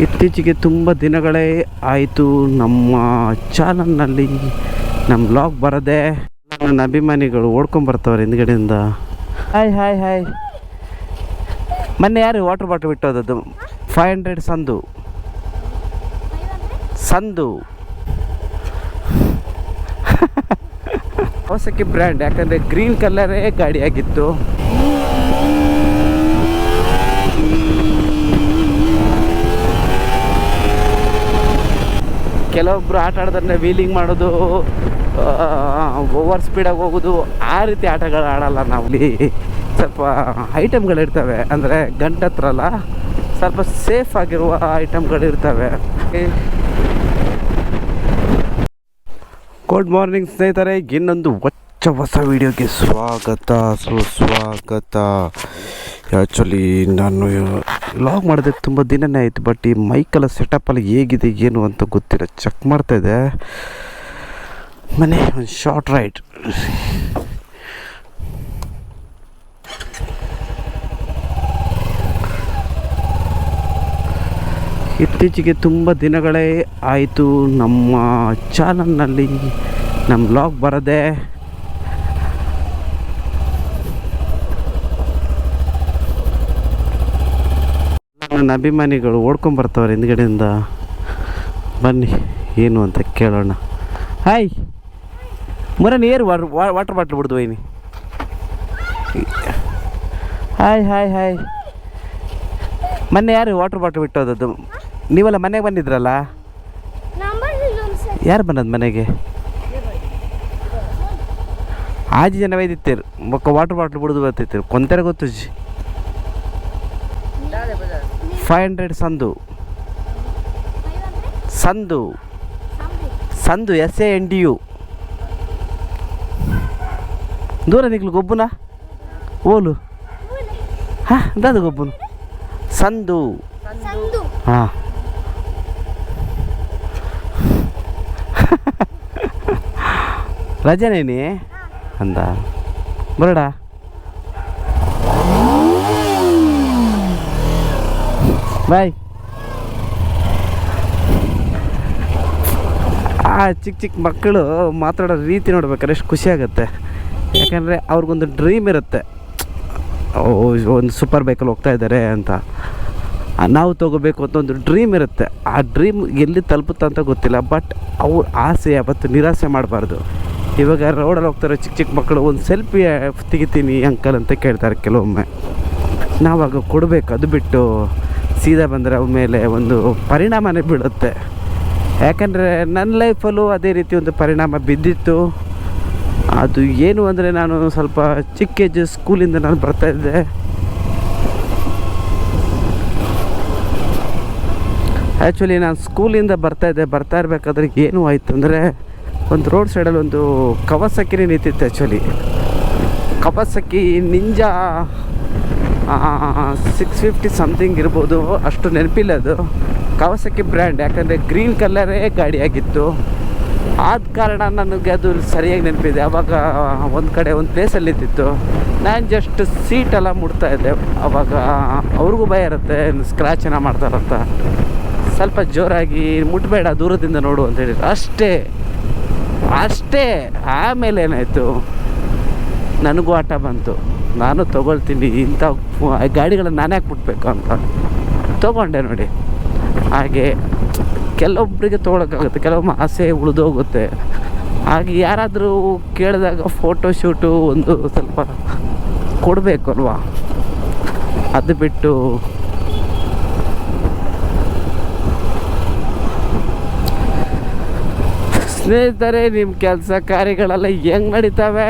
ಇತ್ತೀಚೆಗೆ ತುಂಬ ದಿನಗಳೇ ಆಯಿತು. ನಮ್ಮ ಚಾನಲ್ನಲ್ಲಿ ನಮ್ಮ ಬ್ಲಾಗ್ ಬರದೆ ನನ್ನ ಅಭಿಮಾನಿಗಳು ಓಡ್ಕೊಂಬರ್ತವ್ರೆ ಹಿಂದ್ಗಡೆಯಿಂದ. ಹಾಯ್ ಹಾಯ್ ಹಾಯ್ ಮೊನ್ನೆ ಯಾರು ವಾಟರ್ ಬಾಟಲ್ ಬಿಟ್ಟೋದದ್ದು? ಫೈವ್ ಹಂಡ್ರೆಡ್ ಸಂದು. ಸಂದು. ಹೊಸಕ್ಕೆ ಬ್ರ್ಯಾಂಡ್ ಯಾಕಂದರೆ ಗ್ರೀನ್ ಕಲರೇ ಗಾಡಿ ಆಗಿತ್ತು ಕೆಲವೊಬ್ರು ಆಟ ಆಡಿದ್ರೆ ವೀಲಿಂಗ್ ಮಾಡೋದು ಓವರ್ ಸ್ಪೀಡಾಗಿ ಹೋಗೋದು, ಆ ರೀತಿ ಆಟಗಳು ಆಡಲ್ಲ ನಾವು ಇಲ್ಲಿ ಸ್ವಲ್ಪ ಐಟಮ್ಗಳಿರ್ತವೆ ಅಂದರೆ ಗಂಟ ಹತ್ರ ಅಲ್ಲ, ಸ್ವಲ್ಪ ಸೇಫ್ ಆಗಿರುವ ಐಟಮ್ಗಳಿರ್ತವೆ ಗುಡ್ ಮಾರ್ನಿಂಗ್ ಸ್ನೇಹಿತರೆ, ಇನ್ನೊಂದು ಹೊಚ್ಚ ಹೊಸ ವಿಡಿಯೋಗೆ ಸ್ವಾಗತ, ಸುಸ್ವಾಗತ. ಆ್ಯಕ್ಚುಲಿ ನಾನು ಲಾಗ್ ಮಾಡಿದೆ ತುಂಬ ದಿನನೇ ಆಯಿತು ಬಟ್ ಈ ಮೈಕೆಲ್ಲ ಸೆಟಪ್ಪಲ್ಲಿ ಹೇಗಿದೆ, ಏನು ಅಂತ ಗೊತ್ತಿಲ್ಲ. ಚೆಕ್ ಮಾಡ್ತಾಯಿದ್ದೆ ಮನೆ, ಒಂದು ಶಾರ್ಟ್ ರೈಡ್ ಇತ್ತೀಚೆಗೆ ತುಂಬ ದಿನಗಳೇ ಆಯಿತು, ನಮ್ಮ ಚಾನಲ್ನಲ್ಲಿ ನಮ್ಮ ಬ್ಲಾಗ್ ಬರದೆ. ನನ್ನ ಅಭಿಮಾನಿಗಳು ಓಡ್ಕೊಂಬರ್ತಾವ್ರೆ ಹಿಂದ್ಗಡೆಯಿಂದ. ಬನ್ನಿ, ಏನು ಅಂತ ಕೇಳೋಣ. ಹಾಯ್ ಮುರನ್ ಏರು ವಾಟರ್ ಬಾಟ್ಲ್ ಬಿಡ್ದು ವೈನಿ ಹಾಯ್ ಹಾಯ್ ಹಾಯ್ ಮೊನ್ನೆ ಯಾರು ವಾಟರ್ ಬಾಟ್ಲ್ ಬಿಟ್ಟೋದದ್ದು? ನೀವೆಲ್ಲ ಮನೆಗೆ ಬಂದಿದ್ರಲ್ಲ? ಯಾರು ಬಂದದ್ದು ಮನೆಗೆ? ಆಜಿ ಜನ ಒಯ್ದಿತ್ತೇರು ಒಕ್ಕ ವಾಟರ್ ಬಾಟ್ಲ್ ಬಿಡ್ದು ಬರ್ತಿತ್ತು ಕೊಂತಾರೆ ಗೊತ್ತು ಜಿ. ಫೈವ್ ಹಂಡ್ರೆಡ್ ಸಂದು. ಸಂದು. ಸಂದು S A N D U ದೂರ ನಿಕ್ಲು ಗೊಬ್ಬುನಾ? ಓಲು. ಹಾಂ ದಾದ ಗೊಬ್ಬುನು. ಸಂದು. ಸಂದು. ಹಾಂ. ರಜನೇನಿ ಅಂದ. ಬರಡ? ಬಾಯ್ ಆ ಚಿಕ್ಕ ಚಿಕ್ಕ ಮಕ್ಕಳು ಮಾತಾಡೋ ರೀತಿ ನೋಡ್ಬೇಕಾದ್ರೆ ಎಷ್ಟು ಖುಷಿ ಆಗುತ್ತೆ. ಯಾಕಂದರೆ ಅವ್ರಿಗೊಂದು ಡ್ರೀಮ್ ಇರುತ್ತೆ. ಒಂದು ಸೂಪರ್ ಬೈಕಲ್ಲಿ ಹೋಗ್ತಾ ಇದ್ದಾರೆ ಅಂತ. ನಾವು ತೊಗೋಬೇಕು ಅಂತ ಒಂದು ಡ್ರೀಮ್ ಇರುತ್ತೆ. ಆ ಡ್ರೀಮ್ ಎಲ್ಲಿ ತಲುಪುತ್ತೆ ಅಂತ ಗೊತ್ತಿಲ್ಲ ಬಟ್ ಅವ್ರ ಆಸೆ ಯಾವತ್ತು ನಿರಾಸೆ ಮಾಡಬಾರ್ದು. ಇವಾಗ ರೋಡಲ್ಲಿ ಹೋಗ್ತಾರೆ ಚಿಕ್ಕ ಚಿಕ್ಕ ಮಕ್ಕಳು, ಒಂದು ಸೆಲ್ಫಿ ತೆಗಿತೀನಿ ಅಂಕಲ್ ಅಂತ ಕೇಳ್ತಾರೆ ಕೆಲವೊಮ್ಮೆ. ನಾವಾಗ ಕೊಡಬೇಕು, ಅದು ಬಿಟ್ಟು ಸೀದಾ ಬಂದರೆ ಅವ್ರ ಮೇಲೆ ಒಂದು ಪರಿಣಾಮನೇ ಬೀಳುತ್ತೆ. ಯಾಕಂದರೆ ನನ್ನ ಲೈಫಲ್ಲೂ ಅದೇ ರೀತಿ ಒಂದು ಪರಿಣಾಮ ಬಿದ್ದಿತ್ತು. ಅದು ಏನು ಅಂದರೆ ನಾನು ಸ್ವಲ್ಪ ಚಿಕ್ಕ ಏಜ್ ಸ್ಕೂಲಿಂದ ನಾನು ಬರ್ತಾಯಿದ್ದೆ ಆ್ಯಕ್ಚುಲಿ ನಾನು ಸ್ಕೂಲಿಂದ ಬರ್ತಾಯಿದ್ದೆ ಬರ್ತಾ ಇರಬೇಕಾದ್ರೆ ಏನು ಆಯಿತು ಅಂದರೆ ಒಂದು ರೋಡ್ ಸೈಡಲ್ಲಿ ಒಂದು ಕವಸಕ್ಕಿನೇ ನಿಂತಿತ್ತು actually Kawasaki, Ninja six fifty something ಇರ್ಬೋದು. ಅಷ್ಟು ನೆನಪಿಲ್ಲ ಅದು. ಕವಸಕ್ಕೆ ಬ್ರ್ಯಾಂಡ್ ಯಾಕಂದರೆ ಗ್ರೀನ್ ಕಲರೇ ಗಾಡಿಯಾಗಿತ್ತು ಆದ ಕಾರಣ ನನಗೆ ಅದು ಸರಿಯಾಗಿ ನೆನಪಿದೆ. ಅವಾಗ, ಒಂದು ಕಡೆ ಒಂದು ಪ್ಲೇಸಲ್ಲಿ ಇದ್ದಿತ್ತು. ನಾನು ಜಸ್ಟ್ ಸೀಟೆಲ್ಲ ಮುಡ್ತಾ ಇದ್ದೆ. ಅವಾಗ ಅವ್ರಿಗೂ ಭಯ ಇರುತ್ತೆ ಸ್ಕ್ರ್ಯಾಚ್ ಏನೋ ಮಾಡ್ತಾರಂತ ಸ್ವಲ್ಪ ಜೋರಾಗಿ ಮುಟ್ಬೇಡ, ದೂರದಿಂದ ನೋಡು ಅಂತ ಹೇಳಿದ್ರು. ಅಷ್ಟೇ. ಅಷ್ಟೇ. ಆಮೇಲೆ ಏನಾಯಿತು? ನನಗೂ ಆಟ ಬಂತು. ನಾನು ತೊಗೊಳ್ತೀನಿ, ಇಂಥ ಗಾಡಿಗಳನ್ನ ನಾನು ಯಾಕೆ ಬಿಟ್ಬೇಕು ಅಂತ. ತೊಗೊಂಡೆ ನೋಡಿ. ಹಾಗೆ ಕೆಲವೊಬ್ಬರಿಗೆ ತೊಗೊಳಕ್ಕಾಗುತ್ತೆ, ಕೆಲವೊಮ್ಮೆ ಆಸೆ ಉಳಿದೋಗುತ್ತೆ. ಹಾಗೆ ಯಾರಾದರೂ ಕೇಳಿದಾಗ ಫೋಟೋ ಶೂಟು ಒಂದು ಸ್ವಲ್ಪ ಕೊಡಬೇಕು ಅಲ್ವಾ? ಅದು ಬಿಟ್ಟು ಸ್ನೇಹಿತರೆ ನಿಮ್ಮ ಕೆಲಸ ಕಾರ್ಯಗಳೆಲ್ಲ ಹೆಂಗೆ ನಡೀತವೆ?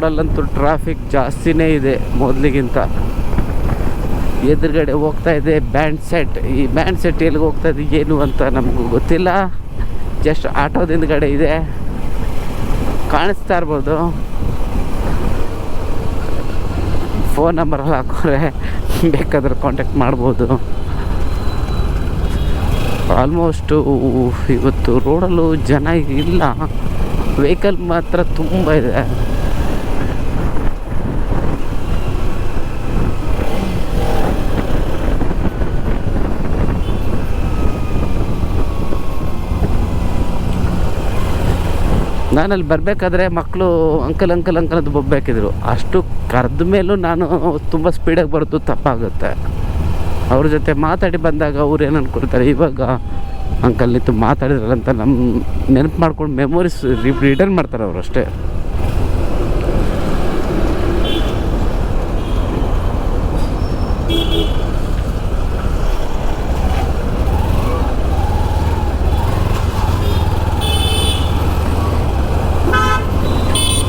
ರೋಡಲ್ಲಂತೂ ಟ್ರಾಫಿಕ್ ಜಾಸ್ತಿನೇ ಇದೆ ಮೊದಲಿಗಿಂತ. ಎದುರುಗಡೆ ಹೋಗ್ತಾ ಇದೆ ಬ್ಯಾಂಡ್ ಸೆಟ್ ಈ ಬ್ಯಾಂಡ್ ಸೆಟ್ ಎಲ್ಲಿಗೆ ಹೋಗ್ತಾ ಇದೆ, ಏನು ಅಂತ ನಮಗೂ ಗೊತ್ತಿಲ್ಲ. ಜಸ್ಟ್ ಆಟೋದ ಹಿಂದ್ಗಡೆ ಇದೆ. ಕಾಣಿಸ್ತಾ ಇರ್ಬೋದು. ಫೋನ್ ನಂಬರ್ ಹಾಕೋರೆ ಬೇಕಾದ್ರೆ ಕಾಂಟ್ಯಾಕ್ಟ್ ಮಾಡ್ಬೋದು. ಆಲ್ಮೋಸ್ಟು ಇವತ್ತು ರೋಡಲ್ಲೂ ಜನ ಇಲ್ಲ. ವೆಹಿಕಲ್ ಮಾತ್ರ ತುಂಬ ಇದೆ. ನಾನಲ್ಲಿ ಬರಬೇಕಾದ್ರೆ ಮಕ್ಕಳು ಅಂಕಲ್ ಅಂಕಲ್ ಅಂಕಲ್ ಅಂತ ಬೊಬ್ಬೇಕಿದ್ರು ಅಷ್ಟು ಕರೆದ ಮೇಲೂ ನಾನು ತುಂಬ ಸ್ಪೀಡಾಗಿ ಬರೋದು ತಪ್ಪಾಗುತ್ತೆ. ಅವ್ರ ಜೊತೆ ಮಾತಾಡಿ ಬಂದಾಗ ಅವ್ರು ಏನು ಅನ್ಕೊಳ್ತಾರೆ? ಇವಾಗ ಅಂಕಲ್ ನಿಂತು ಮಾತಾಡಿದ್ರಲ್ಲ ಅಂತ ನಮ್ಮ ನೆನಪು ಮಾಡ್ಕೊಂಡು ಮೆಮೊರೀಸ್ ರಿಟರ್ನ್ ಮಾಡ್ತಾರೆ ಅವರು ಅಷ್ಟೇ.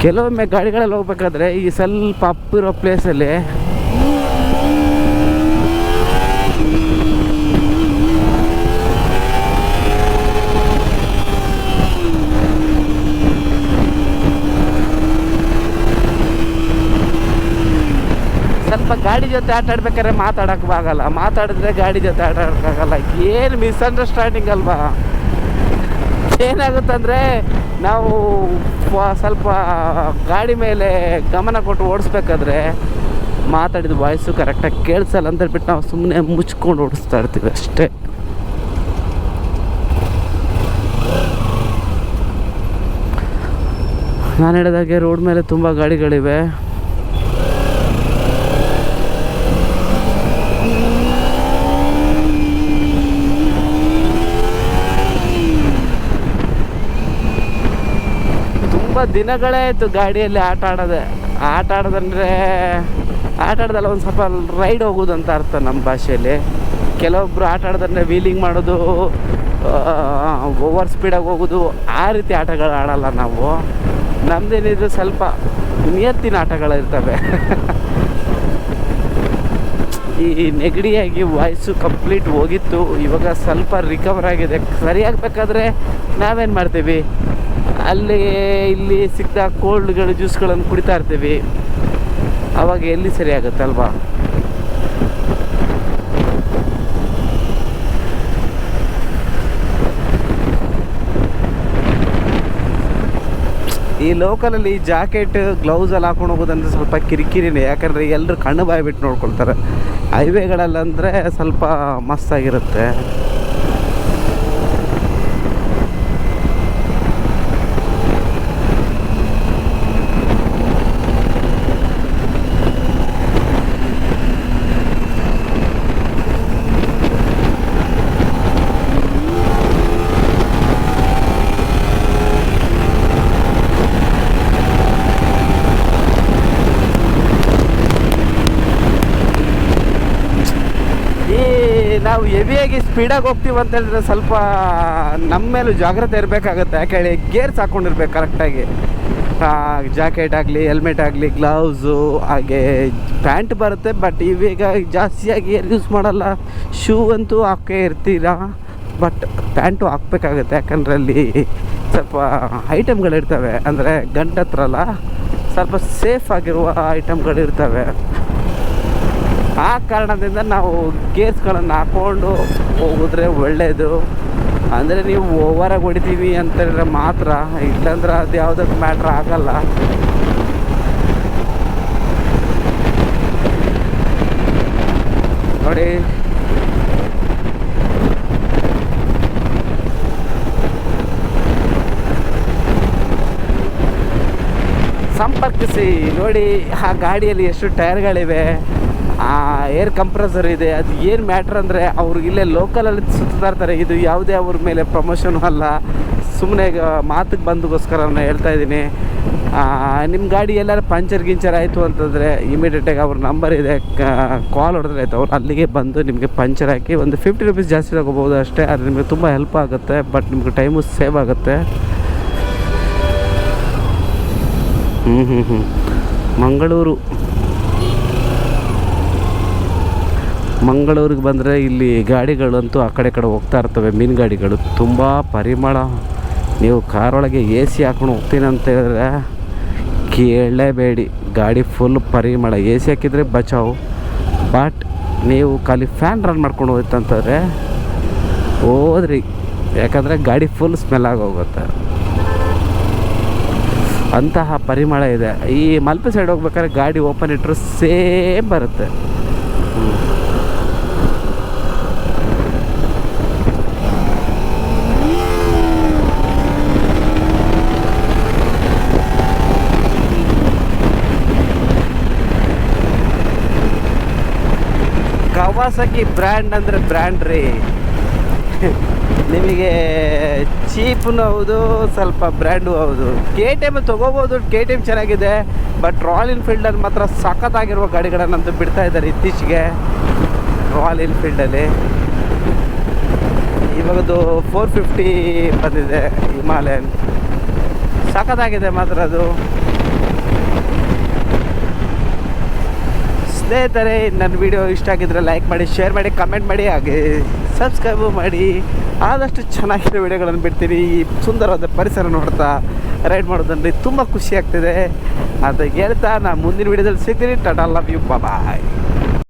ಕೆಲವೊಮ್ಮೆ ಗಾಡಿಗಳಲ್ಲಿ ಹೋಗ್ಬೇಕಾದ್ರೆ ಈ ಸ್ವಲ್ಪ ಅಪ್ಪಿರೋ ಪ್ಲೇಸಲ್ಲಿ ಸ್ವಲ್ಪ ಗಾಡಿ ಜೊತೆ ಆಟ ಆಡ್ಬೇಕಾದ್ರೆ ಮಾತಾಡೋಕ್ಕಾಗಲ್ಲ. ಆಗಲ್ಲ ಮಾತಾಡಿದ್ರೆ ಗಾಡಿ ಜೊತೆ ಆಟ ಆಡೋಕ್ಕಾಗಲ್ಲ. ಏನು ಮಿಸ್ಅಂಡರ್ಸ್ಟ್ಯಾಂಡಿಂಗ್ ಅಲ್ವಾ? ಏನಾಗುತ್ತಂದರೆ ನಾವು ಸ್ವಲ್ಪ ಗಾಡಿ ಮೇಲೆ ಗಮನ ಕೊಟ್ಟು ಓಡಿಸ್ಬೇಕಾದ್ರೆ ಮಾತಾಡಿದ ವಾಯ್ಸು ಕರೆಕ್ಟಾಗಿ ಕೇಳಿಸಲ್ಲ ಅಂತ ಹೇಳ್ಬಿಟ್ಟು ನಾವು ಸುಮ್ಮನೆ ಮುಚ್ಕೊಂಡು ಓಡಿಸ್ತಾ ಇರ್ತೀವಿ ಅಷ್ಟೇ. ನಾನು ಹೇಳಿದಾಗೆ ರೋಡ್ ಮೇಲೆ ತುಂಬ ಗಾಡಿಗಳಿವೆ. ದಿನಗಳೇ ಆಯಿತು ಗಾಡಿಯಲ್ಲಿ ಆಟ ಆಡೋದೆ. ಆಟ ಆಡೋದಂದರೆ, ಆಟ ಆಡೋದಲ್ಲ ಒಂದು ಸ್ವಲ್ಪ ರೈಡ್ ಹೋಗೋದು ಅಂತ ಅರ್ಥ ನಮ್ಮ ಭಾಷೆಯಲ್ಲಿ. ಕೆಲವೊಬ್ಬರು ಆಟ ಆಡೋದಂದ್ರೆ ವೀಲಿಂಗ್ ಮಾಡೋದು ಓವರ್ ಸ್ಪೀಡಾಗಿ ಹೋಗೋದು, ಆ ರೀತಿ ಆಟಗಳು ಆಡಲ್ಲ ನಾವು. ನಮ್ದೇನಿದ್ರು ಸ್ವಲ್ಪ ನಿಯತ್ತಿನ ಆಟಗಳಿರ್ತವೆ. ಈ ನೆಗಡಿಯಾಗಿ ವಾಯ್ಸು ಕಂಪ್ಲೀಟ್ ಹೋಗಿತ್ತು. ಇವಾಗ ಸ್ವಲ್ಪ ರಿಕವರ್ ಆಗಿದೆ. ಸರಿಯಾಗಬೇಕಾದ್ರೆ ನಾವೇನು ಮಾಡ್ತೀವಿ? ಅಲ್ಲಿ ಇಲ್ಲಿ ಸಿಕ್ಕ ಕೋಲ್ಡ್ಗಳು, ಜ್ಯೂಸ್ಗಳನ್ನು ಕುಡಿತಾ ಇರ್ತೀವಿ. ಅವಾಗ ಎಲ್ಲಿ ಸರಿ ಆಗುತ್ತಲ್ವಾ ಈ ಲೋಕಲಲ್ಲಿ ಜಾಕೆಟ್, ಗ್ಲೌಸ್ ಎಲ್ಲ ಹಾಕೊಂಡು ಹೋಗೋದಂದ್ರೆ ಸ್ವಲ್ಪ ಕಿರಿಕಿರಿನೇ. ಯಾಕಂದರೆ ಎಲ್ಲರೂ ಕಣ್ಣು ಬಾಯಿ ಬಿಟ್ಟು ನೋಡ್ಕೊಳ್ತಾರೆ. ಹೈವೇಗಳಲ್ಲಂದರೆ ಸ್ವಲ್ಪ ಮಸ್ತಾಗಿರುತ್ತೆ ಈ ನಾವು ಹೆವಿಯಾಗಿ ಸ್ಪೀಡಾಗಿ ಹೋಗ್ತೀವಿ ಅಂತ ಹೇಳಿದ್ರೆ ಸ್ವಲ್ಪ ನಮ್ಮ ಮೇಲೂ ಜಾಗ್ರತೆ ಇರಬೇಕಾಗುತ್ತೆ. ಯಾಕೇಳಿ ಗೇರ್ಸ್ ಹಾಕ್ಕೊಂಡಿರ್ಬೇಕು ಕರೆಕ್ಟಾಗಿ. ಜಾಕೆಟ್ ಆಗಲಿ, ಹೆಲ್ಮೆಟ್ ಆಗಲಿ, ಗ್ಲೌಸು, ಹಾಗೆ ಪ್ಯಾಂಟ್ ಬರುತ್ತೆ, ಬಟ್ ಇವೀಗ ಜಾಸ್ತಿಯಾಗಿ ಏನು ಯೂಸ್ ಮಾಡಲ್ಲ. ಶೂ ಅಂತೂ ಹಾಕೇ ಇರ್ತೀರಾ? ಬಟ್ ಪ್ಯಾಂಟು ಹಾಕ್ಬೇಕಾಗುತ್ತೆ, ಯಾಕಂದರೆ ಅಲ್ಲಿ ಸ್ವಲ್ಪ ಐಟಮ್ಗಳಿರ್ತವೆ. ಅಂದರೆ ಗಂಟತ್ರಲ್ಲ, ಸ್ವಲ್ಪ ಸೇಫ್ ಆಗಿರುವ ಐಟಮ್ಗಳಿರ್ತವೆ. ಆ ಕಾರಣದಿಂದ ನಾವು ಗೇರ್ಸ್ಗಳನ್ನು ಹಾಕ್ಕೊಂಡು ಹೋಗಿದ್ರೆ ಒಳ್ಳೆಯದು ಅಂದರೆ ನೀವು ಓವರಾಗಿ ಹೊಡಿತೀವಿ ಅಂತ ಹೇಳಿದ್ರೆ ಮಾತ್ರ, ಇಲ್ಲಾಂದ್ರೆ ಅದು ಯಾವುದಕ್ಕೆ ಮ್ಯಾಟ್ರ್ ಆಗಲ್ಲ. ನೋಡಿ. ಸಂಪರ್ಕಿಸಿ. ನೋಡಿ, ಆ ಗಾಡಿಯಲ್ಲಿ ಎಷ್ಟು ಟೈರ್ಗಳಿವೆ. ಏರ್ ಕಂಪ್ರೆಸರ್ ಇದೆ, ಅದು ಏನು ಮ್ಯಾಟ್ರ್ ಅಂದರೆ ಅವ್ರಿಗೆ ಇಲ್ಲೇ ಲೋಕಲಲ್ಲಿ ಸುತ್ತಾ ಇರ್ತಾರೆ. ಇದು ಯಾವುದೇ ಅವ್ರ ಮೇಲೆ ಪ್ರಮೋಷನ್ ಅಲ್ಲ. ಸುಮ್ಮನೆ ಮಾತಿಗೆ ಬಂದಗೋಸ್ಕರ ನಾನು ಹೇಳ್ತಾ ಇದ್ದೀನಿ. ನಿಮ್ಮ ಗಾಡಿ ಎಲ್ಲಾರು ಪಂಚರ್ ಗಿಂಚರ್ ಆಯಿತು ಅಂತಂದರೆ ಇಮಿಡಿಯೇಟಾಗಿ ಅವ್ರ ನಂಬರ್ ಇದೆ. ಕಾಲ್ ಹೊಡೆದ್ರೆ ಆಯಿತು. ಅವ್ರು ಅಲ್ಲಿಗೆ ಬಂದು ನಿಮಗೆ ಪಂಚರ್ ಹಾಕಿ ಒಂದು ಫಿಫ್ಟಿ ರುಪೀಸ್ ಜಾಸ್ತಿ ತಗೋಬೋದು ಅಷ್ಟೇ. ಅದು ನಿಮಗೆ ತುಂಬ ಹೆಲ್ಪ್ ಆಗುತ್ತೆ. ಬಟ್ ನಿಮಗೆ ಟೈಮು ಸೇವ್ ಆಗುತ್ತೆ. ಹ್ಞೂ ಹ್ಞೂ ಹ್ಞೂ ಮಂಗಳೂರು. ಮಂಗಳೂರಿಗೆ ಬಂದರೆ ಇಲ್ಲಿ ಗಾಡಿಗಳಂತೂ ಆ ಕಡೆ ಕಡೆ ಹೋಗ್ತಾ ಇರ್ತವೆ ಮೀನು ಗಾಡಿಗಳು ತುಂಬ ಪರಿಮಳ. ನೀವು ಕಾರೊಳಗೆ ಎ ಸಿ ಹಾಕೊಂಡು ಹೋಗ್ತೀನಿ ಅಂತ ಹೇಳಿದ್ರೆ ಕೇಳಲೇಬೇಡಿ. ಗಾಡಿ ಫುಲ್ ಪರಿಮಳ. ಎ ಸಿ ಹಾಕಿದರೆ ಬಚಾವು. ಬಟ್ ನೀವು ಖಾಲಿ ಫ್ಯಾನ್ ರನ್ ಮಾಡ್ಕೊಂಡು ಹೋಯ್ತಂತಂದರೆ ಹೋದ್ರಿ. ಯಾಕಂದರೆ ಗಾಡಿ ಫುಲ್ ಸ್ಮೆಲ್ ಆಗೋಗುತ್ತೆ. ಅಂತಹ ಪರಿಮಳ ಇದೆ. ಈ ಮಲ್ಪೆ ಸೈಡ್ ಹೋಗ್ಬೇಕಾದ್ರೆ ಗಾಡಿ ಓಪನ್ ಇಟ್ಟರು ಸೇಮ್ ಬರುತ್ತೆ. ಕವಾಸಕಿ ಬ್ರ್ಯಾಂಡ್ ಅಂದರೆ ಬ್ರ್ಯಾಂಡ್ ರೀ. ನಿಮಗೆ ಚೀಪ್ನೂ ಹೌದು, ಸ್ವಲ್ಪ ಬ್ರ್ಯಾಂಡು ಹೌದು. ಕೆ ಟಿ ಎಂ ತೊಗೋಬೋದು ಕೆ ಟಿ ಎಂ ಚೆನ್ನಾಗಿದೆ ಬಟ್ ರಾಯಲ್ ಎನ್ಫೀಲ್ಡಲ್ಲಿ ಮಾತ್ರ ಸಖತ್ತಾಗಿರುವ ಗಾಡಿಗಳನ್ನಂತೂ ಬಿಡ್ತಾ ಇದ್ದಾರೆ ಇತ್ತೀಚೆಗೆ. ರಾಯಲ್ ಎನ್ಫೀಲ್ಡಲ್ಲಿ ಇವಾಗದು ಫೋರ್ ಫಿಫ್ಟಿ ಬಂದಿದೆ ಹಿಮಾಲಯನ್ ಸಖತ್ತಾಗಿದೆ ಮಾತ್ರ ಅದು. ಸ್ನೇಹಿತರೆ ನನ್ನ ವಿಡಿಯೋ ಇಷ್ಟ ಆಗಿದ್ರೆ ಲೈಕ್ ಮಾಡಿ, ಶೇರ್ ಮಾಡಿ, ಕಮೆಂಟ್ ಮಾಡಿ, ಹಾಗೆ ಸಬ್ಸ್ಕ್ರೈಬು ಮಾಡಿ. ಆದಷ್ಟು ಚೆನ್ನಾಗಿರೋ ವಿಡಿಯೋಗಳನ್ನು ಬಿಡ್ತೀನಿ. ಈ ಸುಂದರವಾದ ಪರಿಸರ ನೋಡ್ತಾ ರೈಡ್ ಮಾಡೋದಂದ್ರೆ ತುಂಬ ಖುಷಿ ಆಗ್ತಿದೆ. ಅಂತ ಹೇಳ್ತಾ ನಾನು ಮುಂದಿನ ವಿಡಿಯೋದಲ್ಲಿ ಸಿಗ್ತೀನಿ. Tata, love you. ಬಾಯ್